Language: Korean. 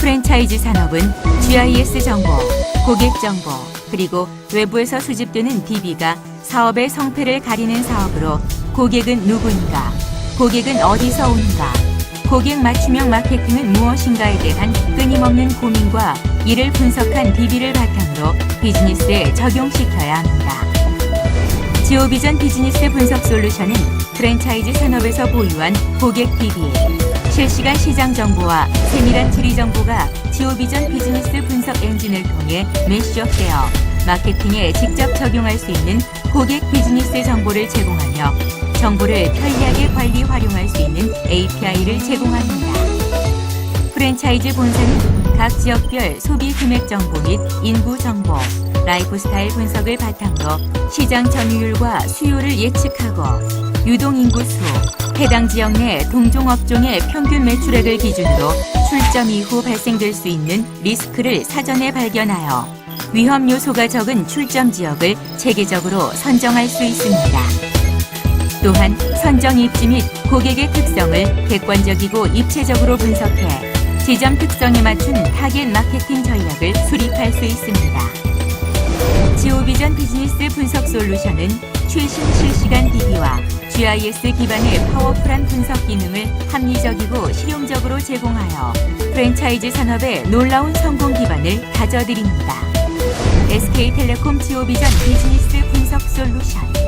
프랜차이즈 산업은 GIS 정보, 고객 정보, 그리고 외부에서 수집되는 DB가 사업의 성패를 가리는 사업으로 고객은 누구인가, 고객은 어디서 오는가, 고객 맞춤형 마케팅은 무엇인가에 대한 끊임없는 고민과 이를 분석한 DB를 바탕으로 비즈니스에 적용시켜야 합니다. 지오비전 비즈니스 분석 솔루션은 프랜차이즈 산업에서 보유한 고객 DB, 실시간 시장 정보와 세밀한 지리 정보가 지오비전 비즈니스 분석 엔진을 통해 매시업되어 마케팅에 직접 적용할 수 있는 고객 비즈니스 정보를 제공하며 정보를 편리하게 관리 활용할 수 있는 API를 제공합니다. 프랜차이즈 본사는 각 지역별 소비 금액 정보 및 인구 정보, 라이프 스타일 분석을 바탕으로 시장 점유율과 수요를 예측하고 유동 인구 수, 해당 지역 내 동종 업종의 평균 매출액을 기준으로 출점 이후 발생될 수 있는 리스크를 사전에 발견하여 위험 요소가 적은 출점 지역을 체계적으로 선정할 수 있습니다. 또한 선정 입지 및 고객의 특성을 객관적이고 입체적으로 분석해 지점 특성에 맞춘 타겟 마케팅 전략을 수립할 수 있습니다. 지오비전 비즈니스 분석 솔루션은 최신 실시간 DB와 GIS 기반의 파워풀한 분석 기능을 합리적이고 실용적으로 제공하여 프랜차이즈 산업의 놀라운 성공 기반을 다져드립니다. SK텔레콤 지오비전 비즈니스 분석 솔루션